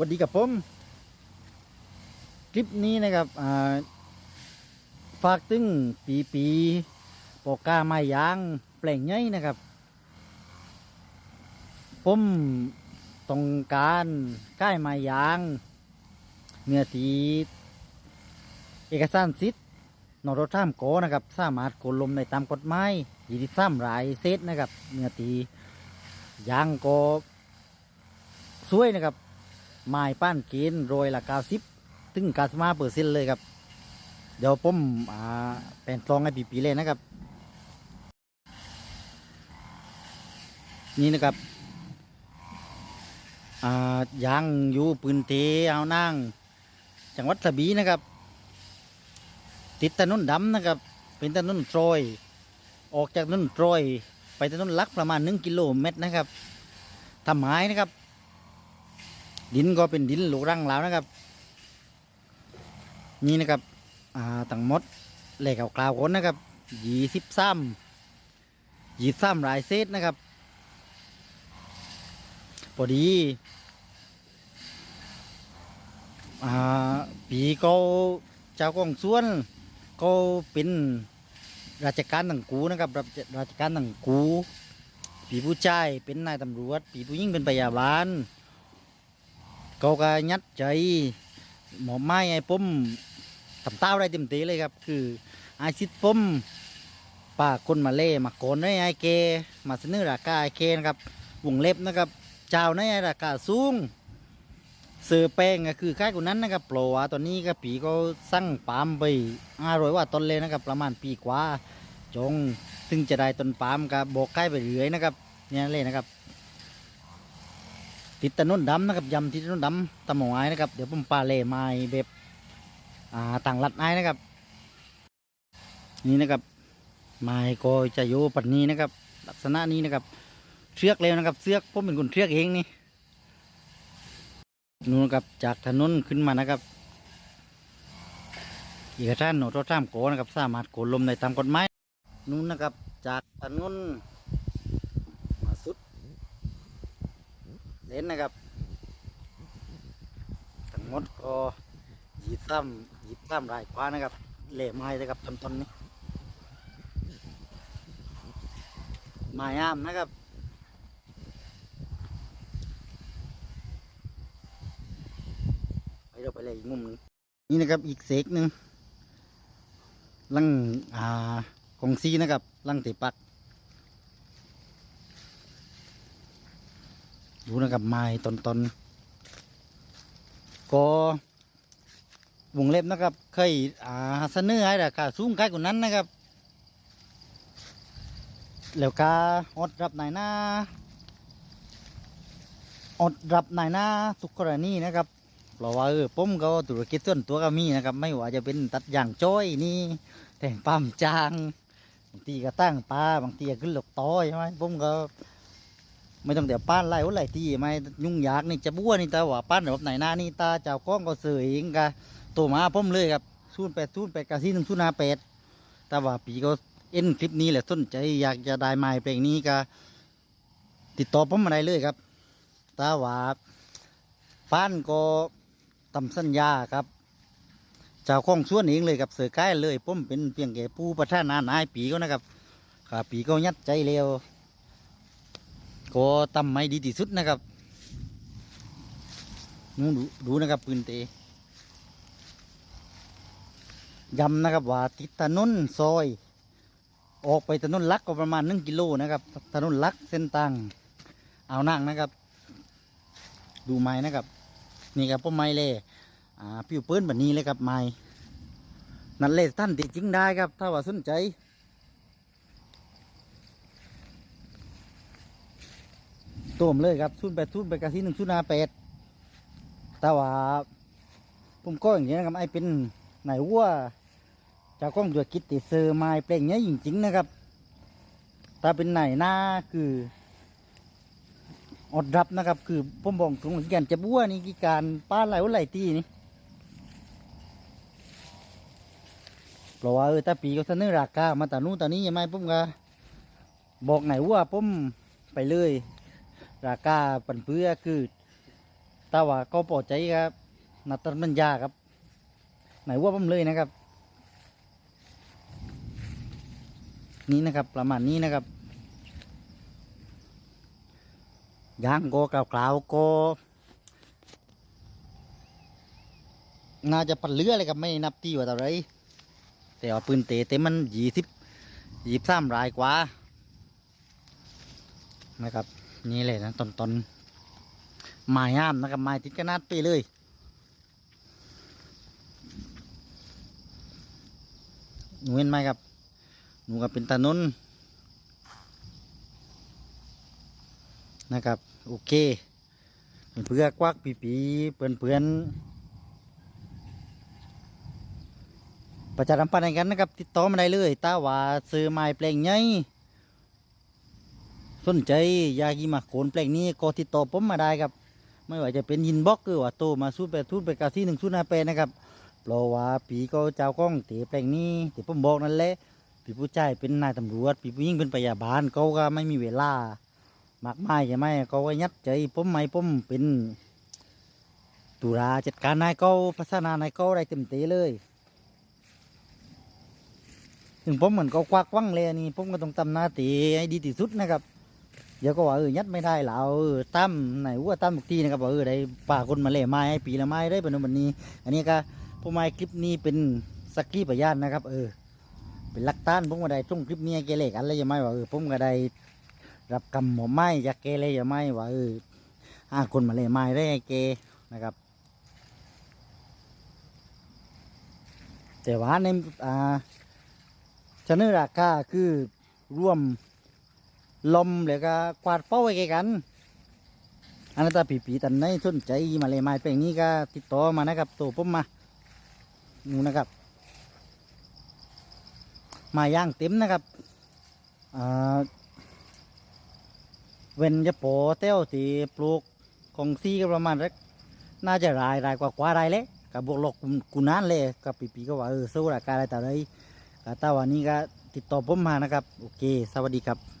วัสดีกับผม คลิปนี้นะครับอ่าฝากตึงปีปีปอกาไม้ยางแปลงใหญ่นะครับ ผมต้องการก้ายไม้ยางเนื้อตีเอกสารสิทธิ์นรท่ามโกนะครับ สามารถโกลมในตามกฎหมายยี่สิบสามรายเซตนะครับเนื้อตียางก็สวยนะครับ ไม้ป้านเกณฑ์โรยละเก้าสิบถึงกาสมาเปอร์เซ็นต์เลยครับ เดี๋ยวผมอ่าเป็นกลองให้ปีๆเลยนะครับ นี่นะครับอ่ายางอยู่ปืนเทเอานั่งจังหวัดกระบี่นะครับ ติดถนนดำนะครับ เป็นถนนโตรยออกจากถนนโตรยไปถนนลักประมาณหนึ่งกิโลเมตรนะครับทำไม้นะครับ ดินก็เป็นดินลูกรังแล้วนะครับ นี่นะครับอ่าตั้งหมดเหล็กเอากลาวคนนะครับยี่สิบสามยี่สิบสามรายเซตนะครับพอดีอ่าปีก็เจ้าของสวนก็เป็นราชการต่างกูนะครับราชราชการต่างกูปีผู้ชายเป็นนายตำรวจปีผู้หญิงเป็นพยาบาล เขาก็ยัดใจหมอไม้ไอ้ผมทำเต้าได้เต็มตีเลยครับ คือไอาชิดผมป่าคนมาเล่มาโกนได้ไอ้เกมาเสนอราคาไอ้เกนะครับวงเล็บนะครับเจ้าในราคาสูงเสือแป้งก็คือค่ายกว่านั้นนะครับโปรว่าตอนนี้ก็ปีก็สั่งปามไปห้าร้อยว่าต้นเลยนะครับ ประมาณปีกว่าจงถึงจะได้ต้นปามก็บอกค่ายไปเรื่อยนะครับเนี่ยเลยนะครับ ติดถนนดำนะครับยำติดถนนดำตะหมอยนะครับ เดี๋ยวผมปลาเล่ไม้แบบอ่าต่างรัดไม้นะครับ นี่นะครับ ไม้ก็จะอยู่ปัดนี้นะครับ ลักษณะนี้นะครับเชือกเลยนะครับเชือกผมเป็นคนเชือกเองนี่นู่นนะครับจากถนนขึ้นมานะครับเอกสารโนโตท่ามโกนะครับ สามารถโกนลมได้ตามกฎหมายนู่นนะครับ จากถนนมาสุด เล่นนะครับทั้งหมดก็ยีซ้ำยีซ้ำรายกว่านะครับเล่ไม้นะครับต้นๆนนี้ไม้อ้ามนะครับไปเราไปเลยอีกมุมหนึงนี่นะครับอีกเสกหนึ่งลังอ่ากองซีนะครับลังเตปัก ดูนะครับไม้ตนตนๆก็วงเล็บนะครับ เคยอ่าเสนอให้ราคาสูงใกล้กว่านั้นนะครับ แล้วก็อดรับนายหน้าอดรับนายหน้าทุกกรณีนะครับเพราะว่าเออผมก็ธุรกิจส่วนตัวก็มีนะครับ ไม่ว่าจะเป็นตัดยางจ้อยนี่แต่งปั๊มจางบางทีก็ตั้งปลาบางทีก็ขึ้นหลกต้อยใช่ไหมผมก็ ไม่ต้องเดี๋ยวป้านไล่ว่าไล่ที่ไม่ยุ่งยากนี่จะบ้วนี่ต่ว่าป้านแบบไหนหน้านี่ตาเจ้าก้องก็เสือเองกะตัวมาผมเลยครับศูนแปดศูนแปดกะซีหนึ่งศูนาแปดต่ว่าปีก็เอ็นคลิปนี้แหละสนใจอยากจะได้ไม้เพลงนี้ก็ติดต่อผมมาได้เลยครับต่ว่าป้านก็ทำสัญญาครับเจ้าของสวนเองเลยครับเสือใกล้เลยผมเป็นเพียงแค่ผู้ประธานนายปีก็นะครับขาปีก็ยัดใจเร็ว ก็ตำไม่ดีที่สุดนะครับนู่นดูดูนะครับปืนเตย้ำนะครับว่าติดถนนซอย ออกไปถนนลักก็ประมาณหนึ่งกิโลนะครับ ถนนลักเส้นตังเอานั่งนะครับ ดูไม้นะครับ นี่ครับพ่อไม้เลยอ่าผิวเปิ้นแบบนี้เลยครับไม้นั่นเลยท่านติดจริงได้ครับ ถ้าว่าสนใจ ตัวผมเลยครับศูนย์แปดศูนย์แปดกะซีหนึ่งศูนย์ห้าแปดแต่ว่าผมก็อย่างนี้ยนะครับไอเป็นไหนวัวเจ้าของธุรกิจติดเซอร์ไม้เปลงเนี้ยจริงๆนะครับถ้าเป็นไหนหน้าคืออดรับนะครับ คือผมบอกตรงๆกันจะบัวนี่กี่การป้าไหลว่าไหลตีนี่เพราะว่าเออถ้าปีก็เสนอราคามาแต่นู้นแต่นี้ยังไงผมก็บอกไหนว่าผมไปเลย ราคาปันเพื่อคือตแต่ว่าก็ปลอดใจครับนัดตัดมันยากครับ ไหนว่าผมเลยนะครับ นี่นะครับประมาณนี้นะครับยางก็กล่าวๆก็น่าจะปันเรือเลยครับไม่นับตีว่าเท่าไรแต่ว่าปืนเตะเต็มมันยี่สิบยี่สามรายกว่านะครับ นี่เลยนะตอนตอนไม้ห้ามนะครับไม้ติดกระนาดไปเลย หนูเห็นไหมครับ หนูก็เป็นตานุนนะครับ โอเค เพื่อกวักปีปีเปื่อนเปื่อนประชาสัมพันธ์ให้กันนะครับ ติดต่อมาได้เลยตาว่าซื้อไม้แปลงใหญ่ สนใจยากีมาโขนแปลงนี้ก็ติดต่อผมมาได้ครับ ไม่ว่าจะเป็นยินบ็อกหรือว่าโตมาสู้ไปทุนไปกาที่หนึ่งสู้นาเปนะครับเพราะว่าปีก็เจ้าก้องเตะแปลงนี้ที่ผมบอกนั่นแหละปีผู้ชายเป็นนายตำรวจปีผู้หญิงเป็นพยาบาลเขาก็ไม่มีเวลามากมายใช่ไหมเขาก็ยัดใจผมไม่ผมเป็นตุลาจัดการนายเขาพัฒนานายเขาได้เต็มเตเลยถึงผมเหมือนเขาควักวังเลยนี่ผมก็ต้องทำหน้าที่ให้ดีที่สุดนะครับ เดี๋ยวก็ว่าเออยัดไม่ได้แล้วเออตั้มไหนว่าตั้มทุกทีนะครับว่าเออได้ป่าคนมาเล่ไม้ให้ปีละไม้ได้เป็นวันนี้ อันนี้ก็ผมมาคลิปนี้เป็นสักกี้พยานนะครับ เออ เป็นลักฐานผมก็ได้ตรงคลิปนี้ให้แกเลกันแล้วยังไม่ว่าเออผมก็ได้รับกรรมหมอไม้จากแกเลยยังไม่ว่าเออห้าคนมาเล่ไม้ได้ให้แกนะครับ แต่ว่าในอ่าชนราคาคือร่วม ลมแล้วก็กวาดเป้าไว้แกกัน อันนั้นถ้าปีปีตันไหนสนใจมาเลยม้แปลงนี้ก็ติดต่อมานะครับตัวผมมานูนะครับ มาย่างเต็มนะครับเว้นจะโปอเต้วตีปลูกของซีก็ประมาณสักน่าจะรายรายกว่ากว่ารายเลยกับบวกลบกูกูนานเลยกับปีปีก็ว่าเออสู้ราคาอะไรแต่ไรก็ตาวันนี้ก็ติดต่อผมมานะครับ โอเค สวัสดีครับ